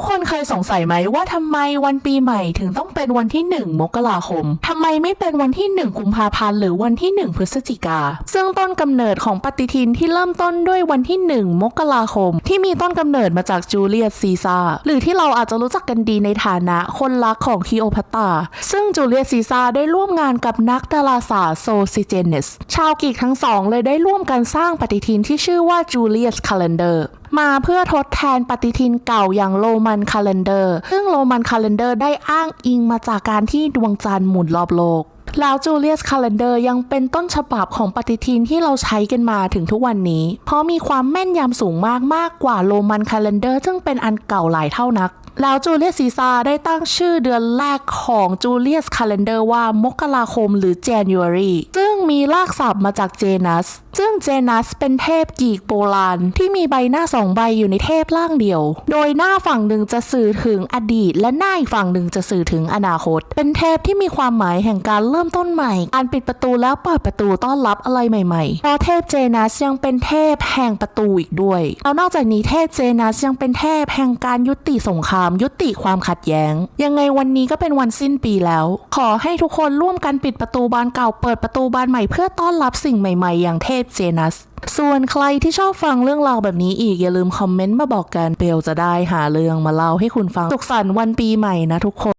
ทุกคนเคยสงสัยไหมว่าทำไมวันปีใหม่ถึงต้องเป็นวันที่ 1 มกราคมทำไมไม่เป็นวันที่ 1 กุมภาพันธ์หรือวันที่ 1 พฤศจิกา ซึ่งต้นกำเนิดของปฏิทินที่เริ่มต้นด้วยวันที่ 1 มกราคม ที่มีต้นกำเนิดมาจากจูเลียสซีซาร์หรือที่เราอาจจะรู้จักกันดีในฐานะคนรักของคีโอพัตตา ซึ่งจูเลียสซีซาร์ได้ร่วมงานกับนักดาราศาสตร์โซซิเจเนสชาวกรีกทั้งสองเลยได้ร่วมกันสร้างปฏิทินที่ชื่อว่าจูเลียสคาล endar มาเพื่อทดแทนปฏิทินเก่าอย่างโรมันคาล endar ซึ่งโรมันคาล endar ได้อ้างอิงมาจากการที่ดวงจันทร์หมุนรอบโลก แล้วจูเลียสคาล endar ยังเป็นต้นฉบับของปฏิทินที่เราใช้กันมาถึงทุกวันนี้ เพราะมีความแม่นยำสูงมากมากกว่าโรมันคาล endar ซึ่งเป็นอันเก่าหลายเท่านักแล้วจูเลียสซีซาได้ตั้งชื่อเดือนแรกของจูเลียสคาล endar ว่ามกราคมหรือ January ซึ่งมีรากศัพท์มาจากเจนัสซึ่งเจนัสเป็นเทพกีกโบราณ ที่มีใบหน้าสองใบอยู่ในเทพร่างเดียว โดยหน้าฝั่งหนึ่งจะสื่อถึงอดีต และหน้าอีกฝั่งหนึ่งจะสื่อถึงอนาคต เป็นเทพที่มีความหมายแห่งการเริ่มมต้นใหม่ การปิดประตูแล้วเปิดประตูต้อนรับอะไรใหม่ๆเพราะเทพเจนัสยังเป็นเทพแห่งประตูอีกด้วยแล้วนอกจากนี้เทพเจนัสยังเป็นเทพแห่งการยุติสงคราม ยุติความขัดแย้ง ยังไงวันนี้ก็เป็นวันสิ้นปีแล้ว ขอให้ทุกคนร่วมกันปิดประตูบานเก่าเปิดประตูบานใหม่เพื่อต้อนรับสิ่งใหม่ๆ อย่างเทพเจนัสส่วนใครที่ชอบฟังเรื่องราวแบบนี้อีกอย่าลืมคอมเมนต์มาบอกกันเบลจะได้หาเรื่องมาเล่าให้คุณฟังสุขสันต์วันปีใหม่นะทุกคน